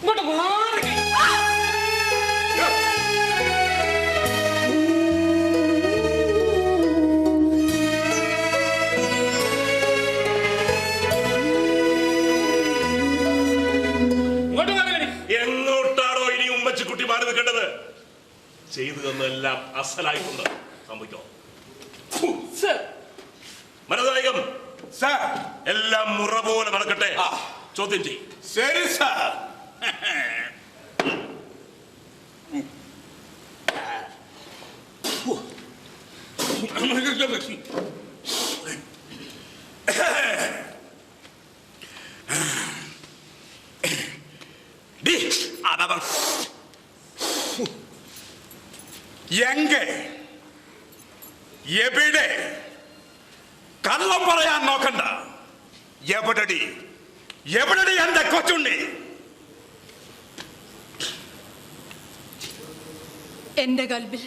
ഇങ്ങോട്ട് മാറി. എങ്ങോട്ടാണോ ഇനി ഉമ്മച്ചിക്കുട്ടി മാറി നിൽക്കേണ്ടത്? ചെയ്തു തന്നെല്ലാം അസലായിട്ടുണ്ട് സംഭവിക്കോ. മനസായകം എല്ലാം മുറ പോലെ നടക്കട്ടെ ചോദ്യം ചെയ്യും. ശരി സാർ. എങ്ക എവിടെ? കള്ളം പറയാൻ നോക്കണ്ട. എവിടടി എവിടടി എന്റെ കൊച്ചുണ്ണി? എന്റെ കൽബിൽ.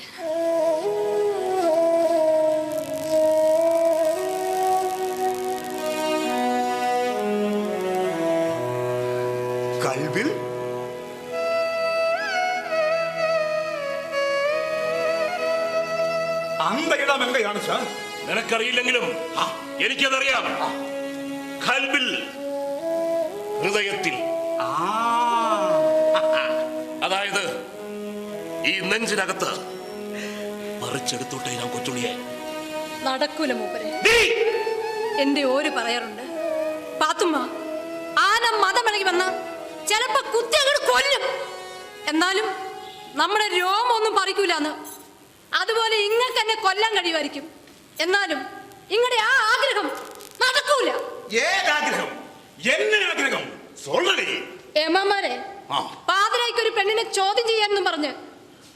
കൽവിൽ? അന്തയിടം എങ്കയാണ് സാർ? നിനക്കറിയില്ലെങ്കിലും. എനിക്കതറിയാം. കൽബിൽ ഹൃദയത്തിൽ. അതായത് ഈ നെഞ്ചിനകത്ത് പറിച്ചെടുത്തോട്ടെ ഞാൻ കൊച്ചുണ്ണിയെ. നടക്കൂല മൂപ്പരെ! എന്റെ ഓര് പറയാറുണ്ട് പാത്തുമ്മ ആന മതമിളകി വന്ന ചിലപ്പോ കുത്തി അങ്ങോട്ട് കൊല്ലും. എന്നാലും നമ്മുടെ രോമൊന്നും പറിക്കൂലെന്ന്. അതുപോലെ ഇങ്ങക്ക് എന്നെ കൊല്ലാൻ കഴിയുമായിരിക്കും. എന്നാലും ഇങ്ങടെ ആ ആഗ്രഹം നടക്കൂല. ഏതാഗ്രഹം? എന്നെ ആഗ്രഹം? ഏമാമാരെ. ഒരു പെണ്ണിനെ ചോദ്യം ചെയ്യാമെന്ന് പറഞ്ഞ്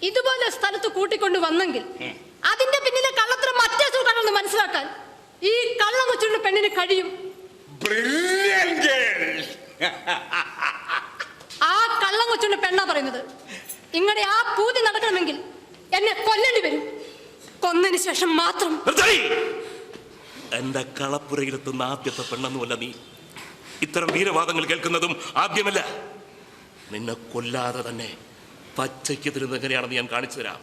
ഇതുപോലെ സ്ഥലത്ത് കൂട്ടിക്കൊണ്ട് വന്നെങ്കിൽ അതിന്റെ പിന്നിലെ കള്ളത്തിന് മറ്റേ സുഖമാണെന്ന് മനസ്സിലാക്കാൻ ഈ കള്ളം വെച്ചുള്ള പെണ്ണിന് കഴിയും. ബ്രില്യൻ ഗേൾ കള്ളം കൊച്ചുള്ള പെണ്ണാ പറയുന്നത്. ഇങ്ങടെ ആ പൂതി നടക്കണമെങ്കിൽ എന്നെ കൊല്ലേണ്ടി വരും. കൊന്നതിന് ശേഷം മാത്രം! എന്റെ കളപ്പുരയിലെത്തുന്ന ആദ്യത്തെ പെണ്ണെന്നുമല്ല നീ. ഇത്തരം വീരവാദങ്ങൾ കേൾക്കുന്നതും ആദ്യമല്ല. നിന്നെ കൊല്ലാതെ തന്നെ പച്ചയ്ക്ക് തരുന്നത് എങ്ങനെയാണെന്ന് ഞാൻ കാണിച്ചു തരാം!